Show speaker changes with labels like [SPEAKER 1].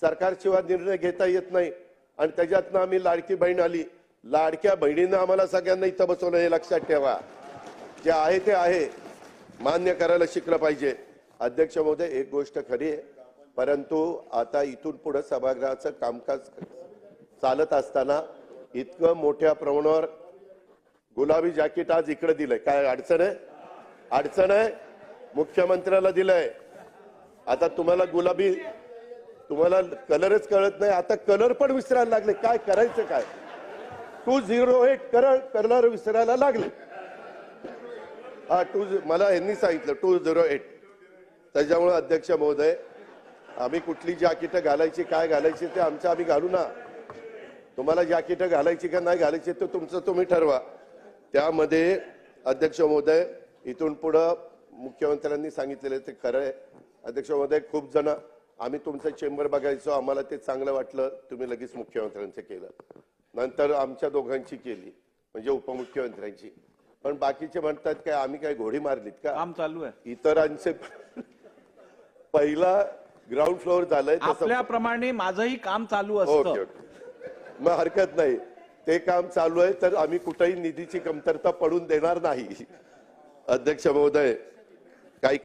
[SPEAKER 1] सरकारशिवाय निर्णय घेता येत नाही. आणि त्याच्यातनं आम्ही लाडकी बहीण आली. लाडक्या बहिणीनं आम्हाला सगळ्यांना इथं बसवलं हे लक्षात ठेवा. जे आहे ते आहे. मान्य करायला शिकलं पाहिजे. अध्यक्ष महोदय एक गोष्ट खरी आहे. परंतु आता इथून पुढे सभागृहाचं कामकाज चालत असताना इतकं मोठ्या प्रमाणावर गुलाबी जॅकेट आज इकडे दिलंय. काय अडचण आहे? अडचण आहे. मुख्यमंत्र्याला दिलंय. आता तुम्हाला गुलाबी तुम्हाला कलरच कळत नाही. आता कलर पण विसरायला लागले. काय करायचं काय? टू झिरो एट कर कलर विसरायला लागले. हा टू मला यांनी सांगितलं टू झिरो एट. त्याच्यामुळे अध्यक्ष महोदय आम्ही कुठली जॅकेटं घालायची काय घालायची ते आमचं आम्ही घालू ना. तुम्हाला जॅकेटं घालायची का नाही घालायची ते तुमचं तुम्ही ठरवा. त्यामध्ये अध्यक्ष महोदय इथून पुढं मुख्यमंत्र्यांनी सांगितलेलं ते खरं आहे. अध्यक्ष महोदय खूप जण आम्ही तुमचं चेंबर बघायचो आम्हाला ते चांगलं वाटलं तुम्ही लगेच मुख्यमंत्र्यांचं केलं. नंतर आमच्या दोघांची केली म्हणजे उपमुख्यमंत्र्यांची. पण बाकीचे म्हणतात काय आम्ही काय घोडी मारलीत का?
[SPEAKER 2] काम चालू आहे.
[SPEAKER 1] इतरांचे पहिला ग्राउंड फ्लोअर झालंय तसं.
[SPEAKER 2] आपल्याप्रमाणे माझंही काम चालू
[SPEAKER 1] ओके
[SPEAKER 2] असतं.
[SPEAKER 1] ओके. मग हरकत नाही. ते काम चालू आहे तर आम्ही कुठेही निधीची कमतरता पडून देणार नाही. अध्यक्ष महोदय